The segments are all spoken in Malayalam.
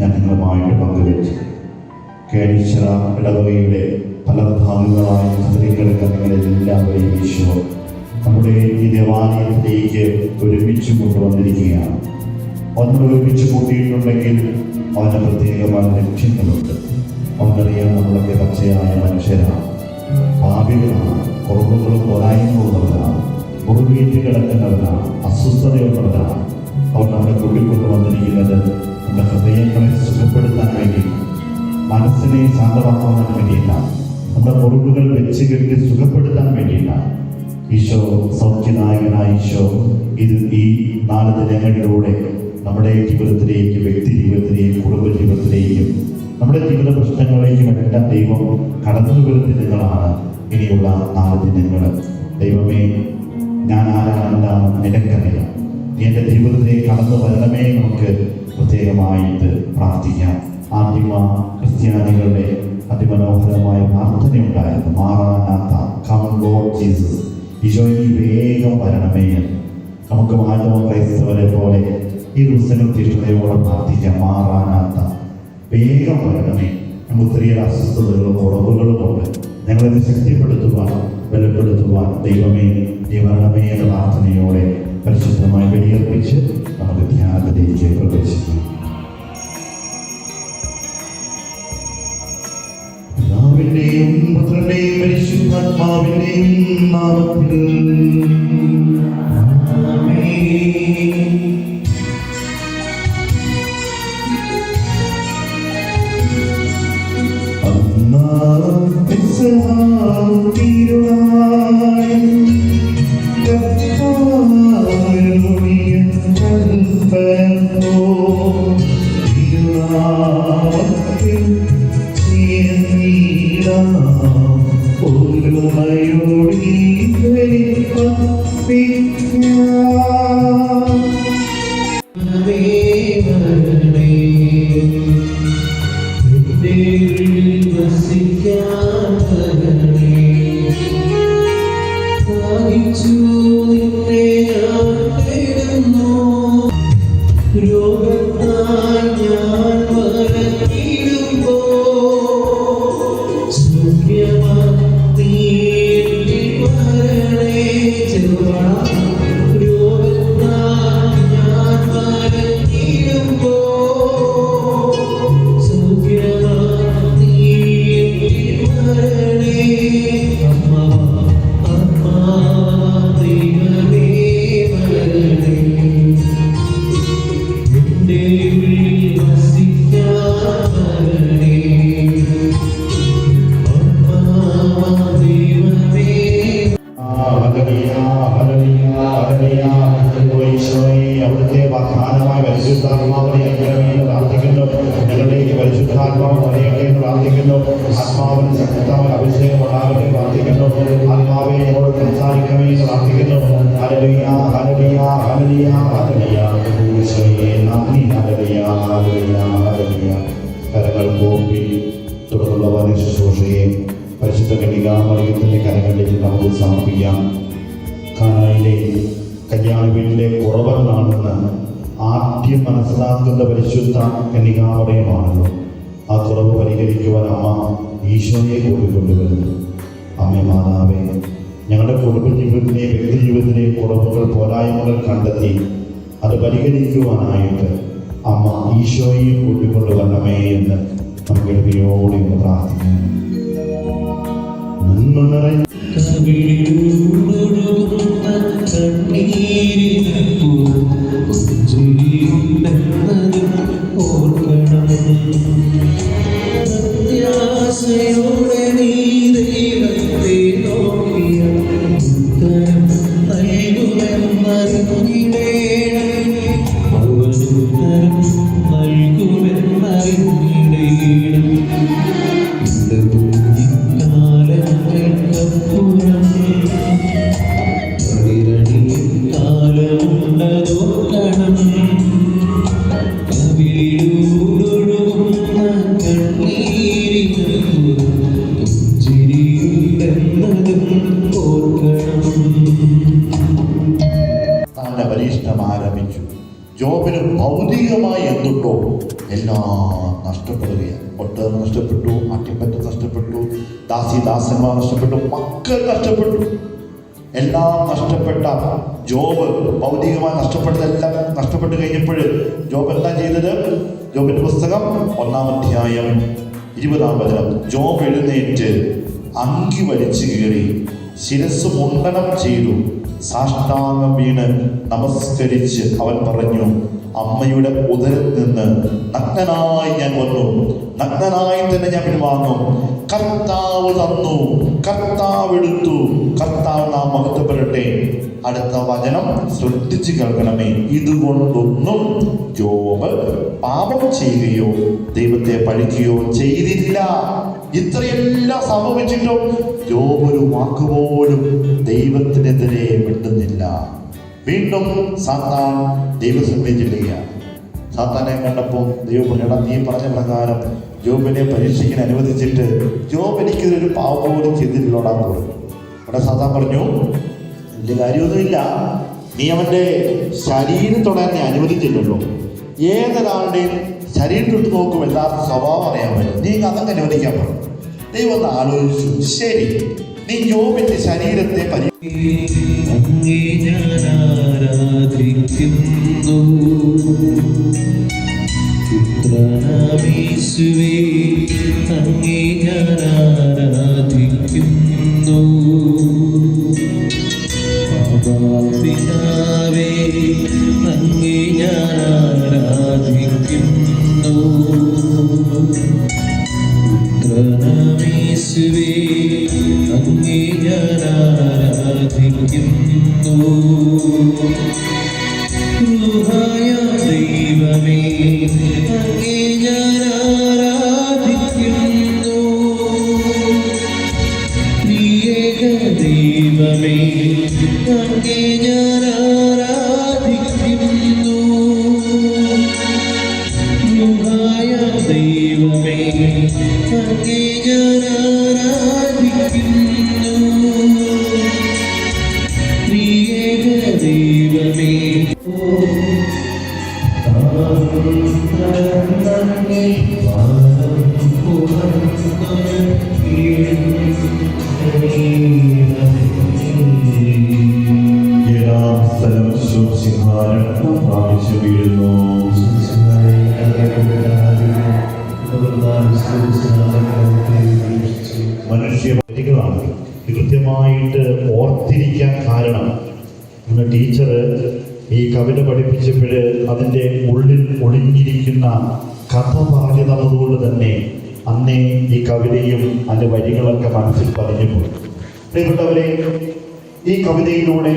ഞാൻ നിങ്ങളുമായിട്ട് പങ്കുവച്ചു. കേളിച്ചിറ ഇടവകയുടെ പല ഭാഗങ്ങളായ ചിത്രീകരണ നിങ്ങളെല്ലാവരെയും ഈശോ നമ്മുടെ ഈ ദേവാലയത്തിലേക്ക് ഒരുമിച്ച് കൊണ്ടുവന്നിരിക്കുകയാണ്. ഒന്ന് ഒരുമിച്ച് കൂട്ടിയിട്ടുണ്ടെങ്കിൽ അവന് പ്രത്യേകമായ ലക്ഷ്യങ്ങളുണ്ട്. അവനറിയാൻ നമ്മളൊക്കെ പച്ചയായ മനുഷ്യരാണ്. പാപികളാണ് കുറവുകളും പോരായ്മകളുള്ളവരാണ് മുറിവേറ്റ് കിടക്കുന്നവരാണ് അസ്വസ്ഥതയുള്ളവരാണ്. അവൻ നമ്മളെ കൂട്ടിക്കൊണ്ടു കൂട്ടിക്കൊണ്ടുവന്നിരിക്കുന്നത് നമ്മുടെ ഹൃദയങ്ങളെ സുഖപ്പെടുത്താൻ വേണ്ടി മനസ്സിനെ ശാന്തമാക്കാൻ വേണ്ടിയില്ല. നമ്മുടെ മുറിവുകൾ വെച്ച് കെട്ടി സുഖപ്പെടുത്താൻ വേണ്ടിയില്ല. ഈശോ സൗഖ്യനായകനായ ഈശോ ഇത് ഈ നാല് ദിനങ്ങളിലൂടെ നമ്മുടെ ജീവിതത്തിലേക്കും വ്യക്തി ജീവിതത്തിലേക്കും കുടുംബ ജീവിതത്തിലേക്കും നമ്മുടെ ജീവിത പ്രശ്നങ്ങളിലേക്കും എല്ലാം ദൈവം കടന്നു വരുന്ന ദിനങ്ങളാണ് ഇനിയുള്ള നാല് ദിനങ്ങൾ. ദൈവമേ ഞാൻ ആരാണെന്താണ് നിനക്കറിയാം. എന്റെ ജീവിതത്തിലേക്ക് കടന്നു വരണമേ നമുക്ക് പ്രത്യേകമായിട്ട് പ്രാർത്ഥിക്കാം. ആദിമ ക്രിസ്ത്യാനികളുടെ അതിമനോഹരമായ പ്രാർത്ഥനയുണ്ടായിരുന്നു. മാറാനാത്ത come on lord Jesus Eesho നീ വേഗം വരണമേ നമുക്ക് മാനവ ക്രൈസ്തവരെ പോലെ ഈ ദിവസങ്ങൾ തീഷ്ണതയോടെ പ്രാർത്ഥിക്കാം. മാറാനാത്ത വേഗം വരണമേ. നമുക്ക് ഒത്തിരിയേറെ അസ്വസ്ഥതകളും കുറവുകളും ഉണ്ട് ഞങ്ങളെ ശക്തിപ്പെടുത്തുവാൻ ബലപ്പെടുത്തുവാൻ ദൈവമേ നീ വരണമേ എന്ന പ്രാർത്ഥനയോടെ പരിശുദ്ധമായി ബലിയർപ്പിച്ച് ധ്യാനത്തിലേക്ക് പ്രവേശിക്കാം. പുത്രന്റെയും പരിശുദ്ധാത്മാവിന്റെയും നാമത്തിൽ ഹല്ലേലൂയ ഹല്ലേലൂയ ഈശോയെ നന്ദി ഹല്ലേലൂയ ഹല്ലേലൂയ ഹല്ലേലൂയ കരങ്ങൾ കോപ്പി തുടർന്നുള്ള വധ ശുശ്രൂഷയെ പരിശുദ്ധ കന്യകാമറിയത്തിന്റെ കരങ്ങളിലേക്ക് നമുക്ക് സമർപ്പിക്കാം കാനായിലെ കല്യാണ വീട്ടിലെ കുറവെന്നാണെന്ന് ആദ്യം മനസ്സിലാക്കുന്ന പരിശുദ്ധ കന്യകാമറിയമാണല്ലോ ആ കുറവ് പരിഹരിക്കുവാൻ അമ്മ ഈശോയെ കൂട്ടിക്കൊണ്ടുവരുന്നു അമ്മ മാതാവേ ഞങ്ങളുടെ കുടുംബ ജീവിതത്തിനെയും വ്യക്തി ജീവിതത്തിനെയും കുടുംബങ്ങൾ പോരായ്മകൾ കണ്ടെത്തി അത് പരിഹരിക്കുവാനായിട്ട് അമ്മ ഈശോയെ കൂട്ടിക്കൊണ്ടുവരണമേ എന്ന് നമുക്ക് എളിമയോടെ ഒന്ന് പ്രാർത്ഥിക്കാം നന്മ പ്രത്യാശയോടെ നീ നഷ്ടപ്പെട്ടു അറ്റപ്പറ്റം നഷ്ടപ്പെട്ടു ദാസി ദാസന്മാർ നഷ്ടപ്പെട്ടു മക്കൾ നഷ്ടപ്പെട്ടു. എല്ലാം നഷ്ടപ്പെട്ട ജോബ് ഭൗതികമായി നഷ്ടപ്പെട്ടതെല്ലാം നഷ്ടപ്പെട്ട് കഴിഞ്ഞപ്പോൾ ജോബ് എന്താ ചെയ്തത്? ജോബിന്റെ പുസ്തകം ഒന്നാം അധ്യായം ഇരുപതാം വചനം. ജോബ് എഴുന്നേറ്റ് അങ്കി വലിച്ചു കീറി ശിരസ് മുണ്ടനം ചെയ്തു സാഷ്ടാംഗം വീണ് നമസ്കരിച്ച് അവൻ പറഞ്ഞു അമ്മയുടെ ഉദരത്തിൽ നിന്ന് നഗ്നനായി ഞാൻ വന്നു. നഗ്നനായി തന്നെ ഞാൻ പിൻവാങ്ങു. കർത്താവ് തന്നു. കർത്താവ് എടുത്തു. കർത്താവ് നാം മഹത്വപ്പെടട്ടെ. അടുത്ത വചനം ശ്രദ്ധിച്ചു കേൾക്കണമേ. ഇതുകൊണ്ടൊന്നും ജോബ് പാപം ചെയ്യുകയോ ദൈവത്തെ പഴിക്കുകയോ ചെയ്തില്ല ഇത്രയെല്ലാം സംഭവിച്ചിട്ടും ജോബ് ഒരു വാക്കുപോലും ദൈവത്തിനെതിരെ മിണ്ടുന്നില്ല. വീണ്ടും സാത്താൻ ദൈവസഭയെ ചെല്ലുകയാണ് സാത്താനെ കണ്ടപ്പോൾ ദൈവം പറഞ്ഞാ നീ പറഞ്ഞ പ്രകാരം ജോബിനെ പരീക്ഷിക്കാൻ അനുവദിച്ചിട്ട് ജോബ് എനിക്കൊരു പാവം പോലും ചെയ്തിട്ടില്ലോടാന്ന് പറഞ്ഞു. അവിടെ സാത്താൻ പറഞ്ഞു വലിയ കാര്യമൊന്നുമില്ല. നീ അവന്റെ ശരീരം തൊടാൻ നീ അനുവദിച്ചില്ലല്ലോ. ഏതൊരാളുടെയും ശരീരം തൊട്ട് നോക്കും എല്ലാവർക്കും സ്വഭാവം അറിയാൻ പറ്റും നീ അതങ്ങ് അനുവദിക്കാൻ പറഞ്ഞു ദൈവം ഒന്ന് ആലോചിച്ചു. ശരി. നീ ജോബിന്റെ ശരീരത്തെ പരി പുത്രനാമീശുവേ. തന്നതുകൊണ്ട് തന്നെ അന്നേ ഈ കവിതയും അതിന്റെ വരികളൊക്കെ മനസ്സിൽ പതിഞ്ഞു പോയി പ്രിയപ്പെട്ടവരെ ഈ കവിതയിലൂടെ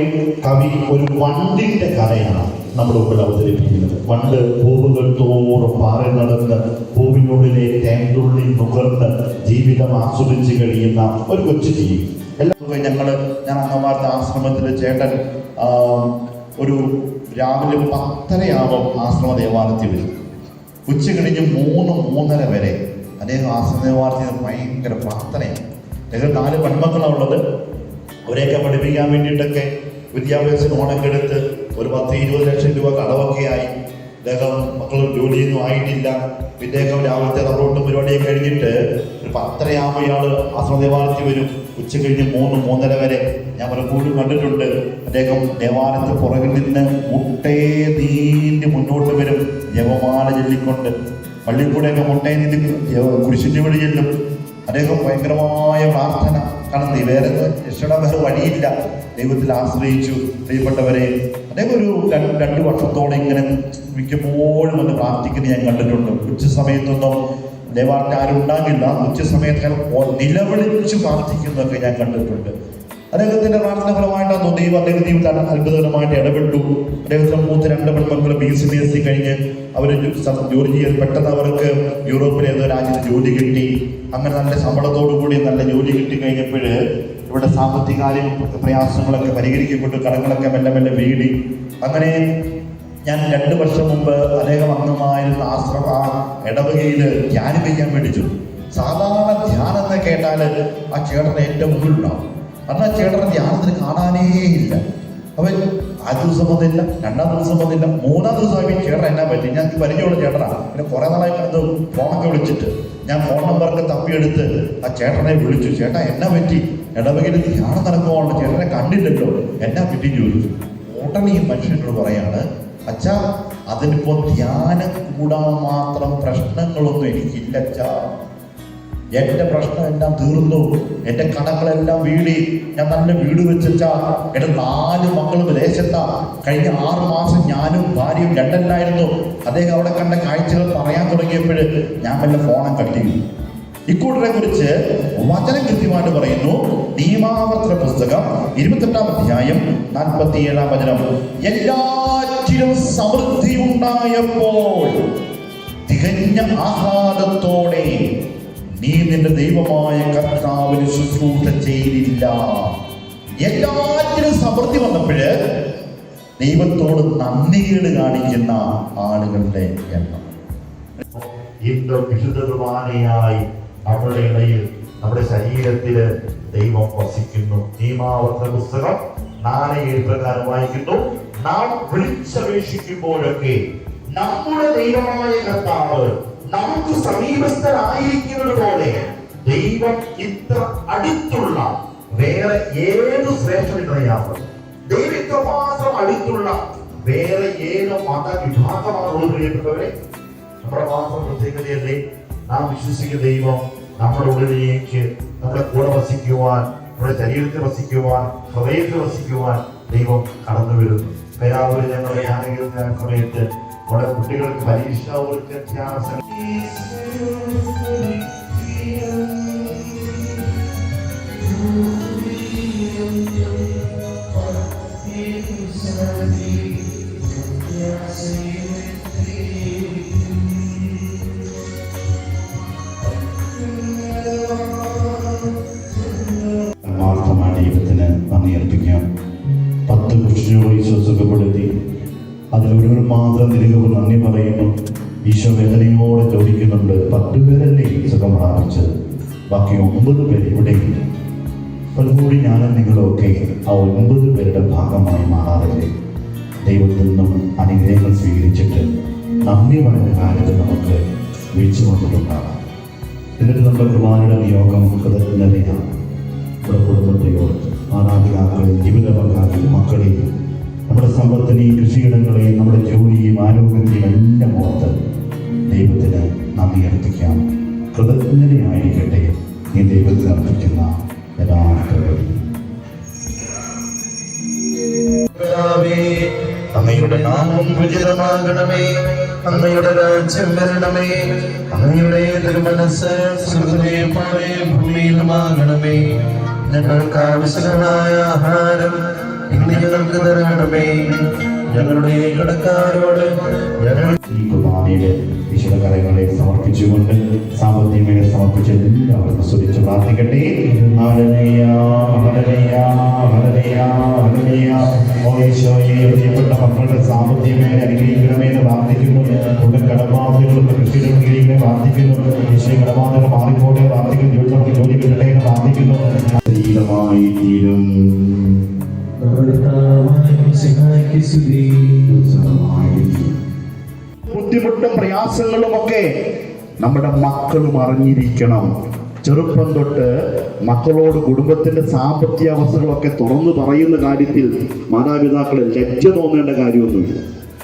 കവി ഒരു വണ്ടിന്റെ കഥയാണ് നമ്മുടെ മുമ്പിൽ അവതരിപ്പിക്കുന്നത്. വണ്ട് പൂവുകൾ തോറും പാറി നടന്ന് പൂവിനുള്ളിലെ തേങ്ങുള്ളിൽ നുകർന്ന് ജീവിതം ആസ്വദിച്ച് കഴിയുന്ന ഒരു കൊച്ചു ജീവി. എല്ലാവർക്കും ഞങ്ങൾ ഞാൻ അമ്മമാരുടെ ആശ്രമത്തിൽ ചേട്ടൻ ഒരു രാവിലെ പത്തരയാവും ആശ്രമ ദേവാലയത്തിൽ വരും. ഉച്ച കഴിഞ്ഞ് മൂന്ന് മൂന്നര വരെ അദ്ദേഹം ആശ്രമ ഭയങ്കര പ്രാർത്ഥനയാണ്. ഞങ്ങൾ നാല് പെൺമക്കളാണ് ഉള്ളത്. അവരെയൊക്കെ പഠിപ്പിക്കാൻ വേണ്ടിയിട്ടൊക്കെ വിദ്യാഭ്യാസ ലോണൊക്കെ എടുത്ത് ഒരു പത്ത് ഇരുപത് ലക്ഷം രൂപ കടവൊക്കെ ആയി അദ്ദേഹം മക്കൾ ജോലിയൊന്നും ആയിട്ടില്ല. പിന്നെ രാവിലത്തെ റബ്ബറോട്ടും പരിപാടിയൊക്കെ കഴിഞ്ഞിട്ട് ഒരു പത്തരയാകുമ്പോൾ ഇയാൾ ആശ്രമ വരും. ഉച്ച കഴിഞ്ഞ് മൂന്ന് മൂന്നര വരെ. ഞാൻ പലപ്പോഴും കണ്ടിട്ടുണ്ട്. അദ്ദേഹം ദേവാലയത്തിൽ പുറകിൽ നിന്ന് മുട്ടയെ നീണ്ടി മുന്നോട്ട് വരും. ജപമാല ചൊല്ലിക്കൊണ്ട് പള്ളിയിൽ കൂടെയൊക്കെ മുട്ടയെ നീന്തി കുരിശിന്റെ വഴി ചെല്ലും. അദ്ദേഹം ഭയങ്കരമായ പ്രാർത്ഥന കാരണം വേറെ രക്ഷയുടെ വേറെ വഴിയില്ല. ദൈവത്തിൽ ആശ്രയിച്ചു. പ്രിയപ്പെട്ടവരെ അദ്ദേഹം ഒരു രണ്ട് വർഷത്തോളം ഇങ്ങനെ മിക്കപ്പോഴും വന്ന് പ്രാർത്ഥിക്കുന്നത് ഞാൻ കണ്ടിട്ടുണ്ട്. ഉച്ച സമയത്തൊന്നും ദേവാലയത്തിൽ ആരും ഉണ്ടാകില്ല ഉച്ച സമയത്ത് നിലവിളിച്ച് പ്രാർത്ഥിക്കുന്നതൊക്കെ ഞാൻ കണ്ടിട്ടുണ്ട്. അദ്ദേഹത്തിന്റെ പ്രാർത്ഥന ഫലമായിട്ടാണ് ദൈവം അദ്ദേഹം അത്ഭുതകരമായിട്ട് ഇടപെട്ടു. അദ്ദേഹത്തിന്റെ മൂത്ത് രണ്ട് പെൺമക്കൾ B C B S C കഴിഞ്ഞ് അവർ ജോലി ചെയ്ത് പെട്ടെന്ന് അവർക്ക് യൂറോപ്പിലെ ഏതോ രാജ്യത്ത് ജോലി കിട്ടി. അങ്ങനെ നല്ല ശമ്പളത്തോടു കൂടി നല്ല ജോലി കിട്ടി കഴിഞ്ഞപ്പോൾ ഇവിടെ സാമ്പത്തികാര്യം പ്രയാസങ്ങളൊക്കെ പരിഹരിക്കപ്പെട്ടു. കടങ്ങളൊക്കെ മെല്ലെ മെല്ലെ വീടി. അങ്ങനെ ഞാൻ രണ്ട് വർഷം മുമ്പ് അദ്ദേഹം അംഗമായിരുന്ന ആശ്രമ ആ ഇടവകയിൽ ധ്യാനം ചെയ്യാൻ വേണ്ടി സാധാരണ ധ്യാനം എന്ന് കേട്ടാൽ ആ ചേട്ടൻ എന്റെ മുമ്പിലുണ്ടാവും അന്ന് ആ ചേട്ടൻ ധ്യാനത്തിന് കാണാനേ ഇല്ല. അവൻ ആ ദിവസം വന്നില്ല രണ്ടാം ദിവസം വന്നില്ല മൂന്നാം ദിവസം ആയി ചേട്ടൻ എന്നാ പറ്റി? ഞാൻ പരിചയമുള്ള ചേട്ടനാണ് പിന്നെ കുറെ നാളായി അത് ഫോണൊക്കെ വിളിച്ചിട്ട് ഞാൻ ഫോൺ നമ്പറൊക്കെ തപ്പിയെടുത്ത് ആ ചേട്ടനെ വിളിച്ചു. ചേട്ടാ എന്നാ പറ്റി? ഇടവകയിൽ ധ്യാനം നടക്കുവാണ് ചേട്ടനെ കണ്ടില്ലല്ലോ. എന്നാ പറ്റി ചോദിച്ചു. ഉടനെ ഈ മനുഷ്യനോട് പറയാണ് അച്ഛാ അതിനിപ്പോ ധ്യാനം കൂടാൻ മാത്രം പ്രശ്നങ്ങളൊന്നും എനിക്കില്ല അച്ഛാ. എന്റെ പ്രശ്നം എല്ലാം തീർന്നു. എന്റെ കടങ്ങളെല്ലാം വീടി ഞാൻ നല്ല വീട് വെച്ചാ എന്റെ നാല് മക്കളും വിദേശത്താ. കഴിഞ്ഞ ആറ് മാസം ഞാനും ഭാര്യയും ലണ്ടനിലായിരുന്നു അദ്ദേഹം അവിടെ കണ്ട കാഴ്ചകൾ പറയാൻ തുടങ്ങിയപ്പോൾ ഞാൻ വല്ല ഫോണം കട്ടി. ഇക്കൂട്ടരെ കുറിച്ച് വചനം കൃത്യമായിട്ട് പറയുന്നു. നിയമാവർത്തന പുസ്തകം ഇരുപത്തെട്ടാം അധ്യായം നാൽപ്പത്തി ഏഴാം വചനം എല്ലാറ്റിലും സമൃദ്ധി ഉണ്ടായപ്പോൾ തികഞ്ഞ ആഹ്ലാദത്തോടെ നീ നിന്റെ ദൈവമായ കർത്താവിന് ശുശ്രൂഷ ചെയ്തില്ല. എല്ലാറ്റിനും സമൃദ്ധി വന്നപ്പോഴ് ദൈവത്തോട് നന്ദികേട് കാണിക്കുന്ന ആളുകളുടെ എണ്ണം. വിശുദ്ധ കുർബാനയായി നമ്മുടെ ഇടയിൽ നമ്മുടെ ശരീരത്തിൽ ദൈവം വസിക്കുന്നു. നിയമാവർത്തന പുസ്തകം നാല് ഏഴ് പ്രകാരം വായിക്കുന്നു. നാം വിളിച്ചപേക്ഷിക്കുമ്പോഴൊക്കെ നമ്മുടെ ദൈവമായ കർത്താവ് നമുക്ക് സമീപസ്ഥരായിരിക്കുന്നത് പോലെ ദൈവം ഇത്ര അടുത്തുള്ള വേറെ ഏത് ശ്രേഷ്ഠതയാവും ദൈവം ഇത്രമാത്രം അടുത്തുള്ള വേറെ ഏത് മതവിഭാഗമാണുള്ളത് പ്രിയപ്പെട്ടവരെ? നമ്മുടെ മാത്രം പ്രത്യേകതയല്ലേ? നാം വിശ്വസിക്കുന്ന ദൈവം നമ്മുടെ ഉള്ളിലേക്ക് നമ്മുടെ കൂടെ വസിക്കുവാൻ നമ്മുടെ ശരീരത്തിൽ വസിക്കുവാൻ ഹൃദയത്തിൽ വസിക്കുവാൻ ദൈവം കടന്നു വരുന്നു. പേരാവൂര് ഞങ്ങൾ ധ്യാന സമയത്ത് നമ്മുടെ കുട്ടികൾക്ക് പരീക്ഷ ധ്യാന Thank ആത്മാർത്ഥമായ മാത്രം തിരികെ നന്ദി പറയുന്നു. ഈശോ വേദനയോടെ ചോദിക്കുന്നുണ്ട് പത്ത് പേരല്ലേ സുഖം പ്രാപിച്ചത് ബാക്കി ഒമ്പത് പേര് ഇവിടെയില്ല. പലപ്പോഴും ഞാനും നിങ്ങളൊക്കെ ആ ഒമ്പത് പേരുടെ ഭാഗമായി മാറാറില്ലേ? ദൈവത്തിൽ നിന്നും അനുഗ്രഹങ്ങൾ സ്വീകരിച്ചിട്ട് നന്ദി പറഞ്ഞ കാര്യത്തിൽ നമുക്ക് വീഴ്ച കൊണ്ടിട്ടുണ്ടാകാം എന്നിട്ട് നമ്മുടെ കുർബാനയുടെ നിയോഗം കൃതജ്ഞതയാണ് നമ്മുടെ കുടുംബത്തെ ഓർത്ത് മാതാപിതാക്കളെയും ജീവിത പങ്കാളിയും മക്കളെയും നമ്മുടെ സമ്പത്തിനെയും കൃഷിയിടങ്ങളെയും കൃതജ്ഞതയായിരിക്കട്ടെ ഈ ദൈവത്തിന് അർപ്പിക്കുന്ന യഥാർത്ഥ വഴി അങ്ങയുടെ നാമം ഉചിതമാകണമേ. അങ്ങയുടെ രാജ്യം വരണമേ. അങ്ങയുടെ തിരുമനസ് സുഹൃതേ പോലെ ഭൂമിയിലുമാകണമേ ഞങ്ങൾക്ക് ആവശ്യമായ ആഹാരം ഇന്ന് ഞങ്ങൾക്ക് തരണമേ. ഞങ്ങളുടെ കടക്കാരോട് ഞങ്ങൾ ഈ കുർബാനയുടെ വിശുദ്ധ കരങ്ങളെ സമർപ്പിച്ചുകൊണ്ട് സാമ്പത്തികമായി സമർപ്പിച്ച് എല്ലാവരും സ്തുതിച്ച് പ്രാർത്ഥിക്കട്ടെ. ഓ ഈശോയെ, പ്രിയപ്പെട്ട മക്കളുടെ സാമ്പത്തികമായി അനുഗ്രഹിക്കണമേ എന്ന് പ്രാർത്ഥിക്കുന്നു. ഉള്ള കടബാധകളുടെ കൃഷിയുടെ അനുഗ്രഹിക്കണേ പ്രാർത്ഥിക്കുന്നു. ഈശോയെ കടബാധകൾ മാറിപ്പോട്ടെ പ്രാർത്ഥിക്കുന്നു. ജോലി നമുക്ക് ജോലി കിട്ടട്ടെ എന്ന് പ്രാർത്ഥിക്കുന്നു. ശരീരമായി തീരും. തീരും ബുദ്ധിമുട്ടും പ്രയാസങ്ങളും ഒക്കെ നമ്മുടെ മക്കളും അറിഞ്ഞിരിക്കണം. ചെറുപ്പം തൊട്ട് മക്കളോട് കുടുംബത്തിന്റെ സാമ്പത്തിക അവസ്ഥകളൊക്കെ തുറന്നു പറയുന്ന കാര്യത്തിൽ മാതാപിതാക്കൾ ലജ്ജ തോന്നേണ്ട കാര്യമൊന്നുമില്ല.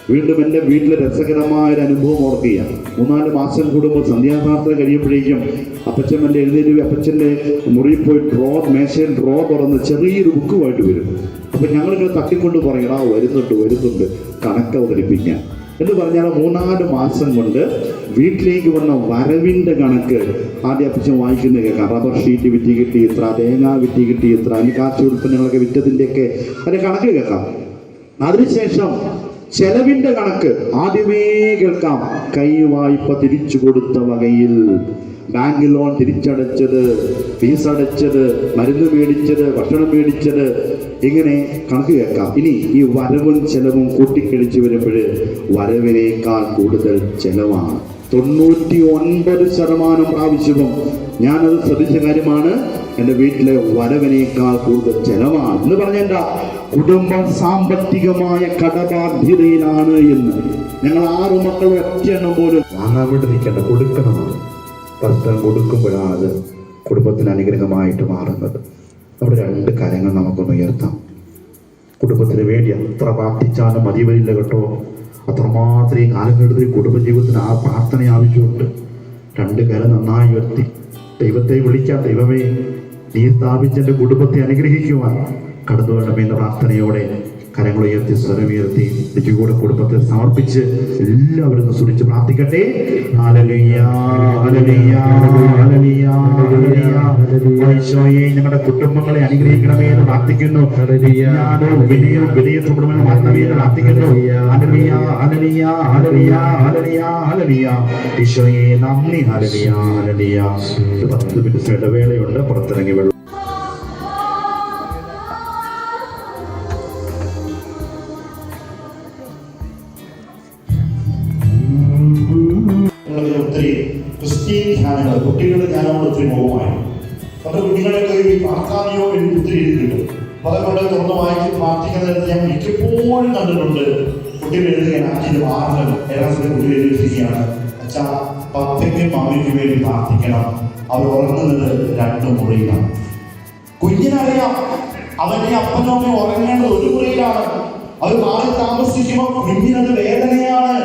വീണ്ടും എന്റെ വീട്ടിലെ രസകരമായ ഒരു അനുഭവം ഓർക്കുക. മൂന്നാൽ മാസം കൂടുമ്പോൾ സന്ധ്യാപ്രാർത്ഥന കഴിയുമ്പോഴേക്കും അപ്പച്ചൻ എന്റെ എഴുന്നേറ്റ് അപ്പച്ചന്റെ മുറിയിൽ പോയി ഡ്രോ മേശയിൽ ഡ്രോ തുറന്ന് ചെറിയൊരു ബുക്കുമായിട്ട് വരും. അപ്പം ഞങ്ങളിങ്ങനെ തട്ടിക്കൊണ്ട് പറയണം ആ വരുന്നുണ്ട് വരുന്നുണ്ട്. കണക്ക് അവതരിപ്പിക്കാൻ എന്ന് പറഞ്ഞാൽ മൂന്നാൽ മാസം കൊണ്ട് വീട്ടിലേക്ക് വന്ന വരവിന്റെ കണക്ക് ആദ്യ അപ്പച്ചൻ വായിക്കുന്നത് കേൾക്കാം. റബ്ബർ ഷീറ്റ് വിറ്റ് കിട്ടി ഇത്ര തേങ്ങ വിറ്റ് കിട്ടി ഇത്ര അതിന് കാർഷിക ഉൽപ്പന്നങ്ങളൊക്കെ വിറ്റതിന്റെയൊക്കെ അതിന്റെ കണക്ക് കേൾക്കാം. അതിനുശേഷം ചെലവിന്റെ കണക്ക് ആദ്യമേ കേൾക്കാം. കൈ വായ്പ തിരിച്ചു കൊടുത്ത വകയിൽ ബാങ്ക് ലോൺ തിരിച്ചടച്ചത് ഫീസ് അടച്ചത് മരുന്ന് മേടിച്ചത് ഭക്ഷണം മേടിച്ചത് ഇങ്ങനെ കണക്ക് കേൾക്കാം. ഇനി ഈ വരവും ചെലവും കൂട്ടിക്കഴിച്ചു വരുമ്പോൾ വരവിനേക്കാൾ കൂടുതൽ ചെലവാണ്. തൊണ്ണൂറ്റി ഒൻപത് ശതമാനം പ്രാവശ്യവും ഞാനത് ശ്രദ്ധിച്ച കാര്യമാണ് എന്റെ വീട്ടിലെ വരവിനേക്കാൾ കൂടുതൽ ചെലവാണ്. എന്ന് പറഞ്ഞ കുടുംബം സാമ്പത്തികമായ കടബാധ്യതയിലാണ് എന്ന്. ഞങ്ങൾ ആറ് മക്കൾ ഒറ്റയെണ്ണം പോലും വാങ്ങാൻ വേണ്ടി നിൽക്കേണ്ട കൊടുക്കണമാണ് പരസ്പരം കൊടുക്കുമ്പോഴാണത് കുടുംബത്തിന് അനുഗ്രഹമായിട്ട് മാറുന്നത്. നമ്മുടെ രണ്ട് കാര്യങ്ങൾ നമുക്കൊന്ന് ഉയർത്താം. കുടുംബത്തിന് വേണ്ടി എത്ര പ്രാർത്ഥിച്ചാലും മതി വരില്ല കേട്ടോ. അത്രമാത്രം ഈ കാലഘട്ടത്തിൽ കുടുംബജീവിതത്തിന് ആ പ്രാർത്ഥന ആവശ്യമുണ്ട്. രണ്ട് കാലം നന്നായി ഉയർത്തി. ദൈവത്തെ വിളിക്കാം ദൈവമേ നീ സ്ഥാപിച്ചെന്റെ കുടുംബത്തെ അനുഗ്രഹിക്കുവാൻ കടന്നു വേണമെന്ന പ്രാർത്ഥനയോടെ കരങ്ങൾ ഉയർത്തി സ്വരമുയർത്തി കൂടെ കുടുംബത്തെ സമർപ്പിച്ച് എല്ലാവരും സുരിച്ച് പ്രാർത്ഥിക്കട്ടെ. ഞങ്ങളുടെ കുടുംബങ്ങളെ അനുഗ്രഹിക്കണമേ എന്ന് പ്രാർത്ഥിക്കുന്നു. മാറ്റണമേ എന്ന് പ്രാർത്ഥിക്കുന്നു. ഈശോയെ നന്ദി പത്ത് മിനിറ്റ് ഇടവേളയുണ്ട് പുറത്തിറങ്ങി വെള്ളം കുട്ടികളുടെ ധ്യാനങ്ങൾ ഒത്തിരി മോഹമായി. പണ്ട് കുട്ടികളെ ഈ പ്രാർത്ഥാനയോ എനിക്ക് ഒത്തിരി എഴുതിയിട്ടുണ്ട്. പല അതുകൊണ്ട് തുറന്ന് വായിച്ച് പ്രാർത്ഥിക്കുന്നത് ഞാൻ മിക്കപ്പോഴും കണ്ടിട്ടുണ്ട് കുട്ടികൾ എഴുതുകയാണ് അച്ഛന്റെ ആറിന് ഏഴാം സമയം കുട്ടികൾ എഴുതിയിരിക്കുകയാണ് അച്ഛാ പപ്പയ്ക്കും മാമിക്കും വേണ്ടി പ്രാർത്ഥിക്കണം. അവർ ഉറങ്ങുന്നത് രണ്ടു മുറിയിലാണ്. കുഞ്ഞിനറിയാം അവന്റെ അപ്പനും അമ്മയും ഉറങ്ങേണ്ടത് ഒരു മുറിയിലാണ്. അവർ മാറി താമസിക്കുമ്പോൾ കുഞ്ഞിനത് വേദനയാണ്.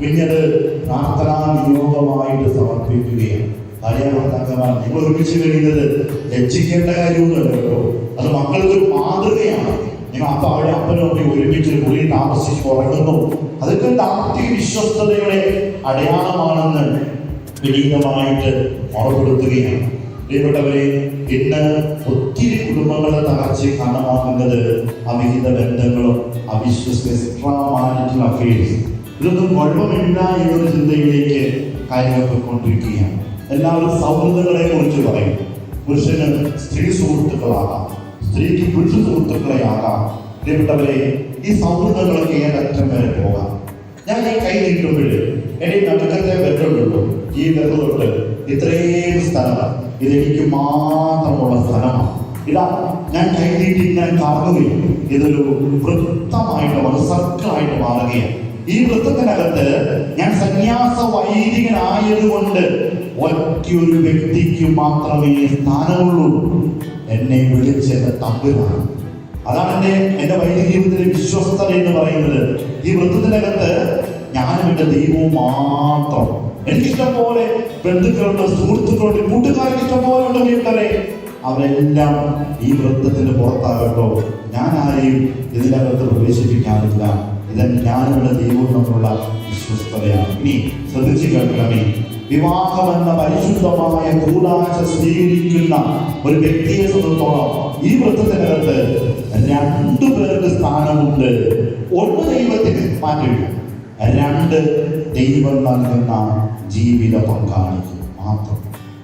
കുഞ്ഞത് പ്രാർത്ഥനാ നിയോഗമായിട്ട് സമർപ്പിക്കുകയാണ്. ഭാര്യ ഭർത്താക്കന്മാർ നിങ്ങൾ ഒരുമിച്ച് കഴിയുന്നത് ലജ്ജിക്കേണ്ട കാര്യമൊന്നുമല്ല കേട്ടോ. അത് മക്കൾക്ക് ഒരു മാതൃകയാണ്. നിങ്ങൾ അപ്പ അവിടെ അപ്പനും അമ്മയും ഒരുമിച്ച് പുള്ളി താമസിച്ച് ഉറങ്ങുന്നു. അതൊക്കെ ദാമ്പത്തിക വിശ്വസ്തതയുടെ അടയാളമാണെന്ന് വിനീതമായിട്ട് ഓർമ്മപ്പെടുത്തുകയാണ് പ്രിയപ്പെട്ടവരെ ഇന്ന് ഒത്തിരി കുടുംബങ്ങളെ തകർച്ച കാരണമാകുന്നത് അവിഹിത ബന്ധങ്ങളും അവിശ്വസ്ത അഫേഴ്സും ഇതൊന്നും കുഴപ്പമില്ല എന്നൊരു ചിന്തയിലേക്ക് കാര്യങ്ങൾ പോയിക്കൊണ്ടിരിക്കുകയാണ്. എല്ലാവരും സൗഹൃദങ്ങളെ കുറിച്ച് പറയും. പുരുഷന് സ്ത്രീ സുഹൃത്തുക്കളാകാം. സ്ത്രീക്ക് പുരുഷ സുഹൃത്തുക്കളെ ആകാം പ്രിയപ്പെട്ടവരെ ഈ സൗഹൃദങ്ങളൊക്കെ ഏതറ്റം വരെ പോകാം? ഞാൻ ഈ കൈ നീട്ടുമ്പോൾ എന്റെ നടുക്കത്തെ വിരലുള്ളൂ ഈ വിരലുകൊണ്ട് ഇത്രയും സ്ഥലമാണ്. ഇതെനിക്ക് മാത്രമുള്ള സ്ഥലമാണ്. ഇതാ ഞാൻ കൈ നീട്ടി ഞാൻ കാണുകയും ഇതൊരു വൃത്തമായിട്ട് ഒരു സർക്കിളായിട്ട് മാറുകയാണ് ഈ വൃത്തത്തിനകത്ത് ഞാൻ സന്യാസ വൈദികനായതുകൊണ്ട് ഒറ്റയൊരു വ്യക്തിക്ക് മാത്രമേ സ്ഥാനമുള്ളൂ. എന്നെ വിളിച്ചത് തമ്പുരാണ് അതാണ് എന്റെ എന്റെ വൈദ്യ ജീവിതത്തിലെ വിശ്വസ്തത എന്ന് പറയുന്നത്. ഈ വൃത്തത്തിനകത്ത് ഞാനും എന്റെ ദൈവവും മാത്രം. എനിക്കിഷ്ടം പോലെ ബന്ധുക്കളുണ്ട് സുഹൃത്തുക്കളുണ്ട് കൂട്ടുകാർക്ക് ഇഷ്ടം പോലെ ഉണ്ട് വീട്ടിലെ അവരെല്ലാം ഈ വൃത്തത്തിന് പുറത്താകട്ടോ. ഞാൻ ആരെയും ഇതിനകത്ത് പ്രവേശിപ്പിക്കാനില്ല ഇതെല്ലാം ഞാനുള്ള ദൈവം തമ്മിലുള്ള വിശ്വസ്തതയാണ്. ഇനി ശ്രദ്ധിച്ചു കേൾക്കണമേ. വിവാഹം എന്ന പരിശുദ്ധമായ കൂടാശ സ്വീകരിക്കുന്ന ഒരു വ്യക്തിയെ സംബന്ധിച്ചോളം ഈ വൃത്തത്തിനകത്ത് രണ്ടു പേർക്ക് സ്ഥാനമുണ്ട്. ഒന്ന് ദൈവത്തിന് മാറ്റില്ല രണ്ട് ദൈവം നൽകുന്ന ജീവിത പങ്കാളിക്ക് മാത്രം.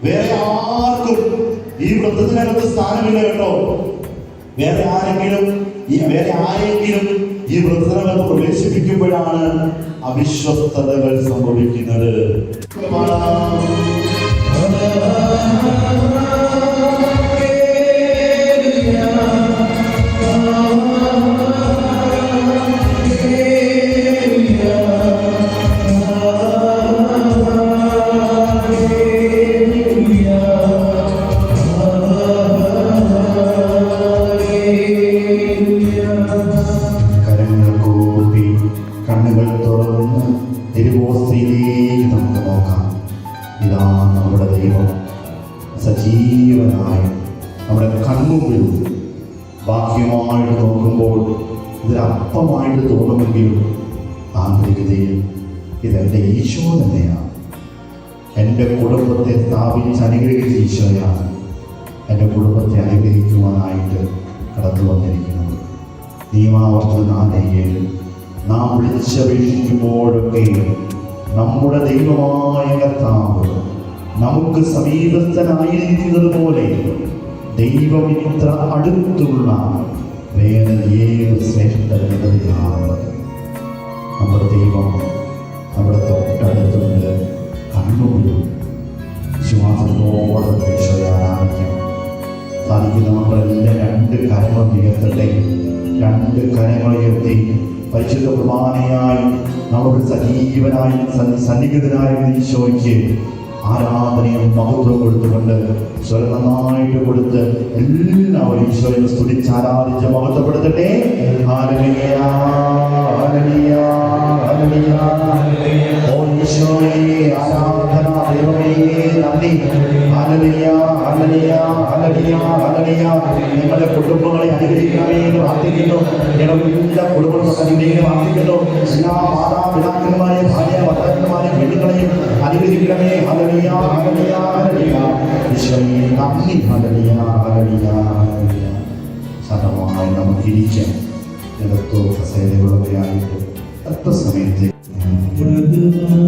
വേറെ ആർക്കും ഈ വൃത്തത്തിനകത്ത് സ്ഥാനമില്ല കേട്ടോ. വേറെ ആരെങ്കിലും വേറെ ആരെങ്കിലും ഈ വൃത്തത്തിനകത്ത് പ്രവേശിപ്പിക്കുമ്പോഴാണ് അവിശ്വസ്തതകൾ സംഭവിക്കുന്നത്. നിയമാവർത്തന നാഥയിൽ നാം വിളിച്ചപേക്ഷിക്കുമ്പോഴൊക്കെ നമ്മുടെ ദൈവമായ കർത്താവ് നമുക്ക് സമീപസ്ഥനായിരിക്കുന്നത് പോലെ ദൈവം ഇത്ര അടുത്തുള്ള വേറെ ഏത് ശ്രേഷ്ഠതയാണ് നമ്മുടെ ദൈവം. നമ്മുടെ തൊട്ടടുത്തുണ്ട്. കണ്ണുമുഴുവൻ വിശ്വാസത്തോടെ ഈശോയെ ആരാധിക്കാം. സാധിക്കുന്ന നമ്മളെല്ലാം രണ്ട് കരങ്ങൾ ഉയർത്തട്ടെ രണ്ട് കരങ്ങൾ ഉയർത്തി. പരിശുദ്ധ കുർബാനയായി നമ്മുടെ സജീവനായി സന്നിഹിതനായ ഈശോയ്ക്ക് ആരാധനയും മഹത്വം കൊടുത്തുകൊണ്ട് സ്വരം കൊടുത്ത് എല്ലാവരും ഈശോയെ സ്തുതിച്ച് ആരാധിച്ച് മഹത്വപ്പെടുത്തട്ടെ? ആരണിയാ ആരണിയാ ആരണിയാ ഓ ഈശോയെ ആരാധന നന്ദി ഹല്ലേലൂയ ഹല്ലേലൂയ ഹല്ലേലൂയ ഹല്ലേലൂയ നിങ്ങളുടെ കുടുംബങ്ങളെ അനുഗ്രഹിക്കണമേ എന്ന് പ്രാർത്ഥിക്കുന്നു ഞങ്ങളുടെ എല്ലാ കുടുംബങ്ങളും പ്രാർത്ഥിക്കുന്നു എല്ലാ മാതാപിതാക്കന്മാരെ ഭാര്യ ഭർത്താക്കന്മാരെ വീടുകളെയും അനുഗ്രഹിക്കണമേ ഹല്ലേലൂയ ഹല്ലേലൂയ ഹല്ലേലൂയ ഈശോയെ നന്ദി ഹല്ലേലൂയ ഹല്ലേലൂയ ഹല്ലേലൂയ സതമായി നമുക്ക് ഇരിക്കാം ജഗത്തോ കസേരകളുടെയായിട്ട് അല്പസമയത്തെ പ്രഥമ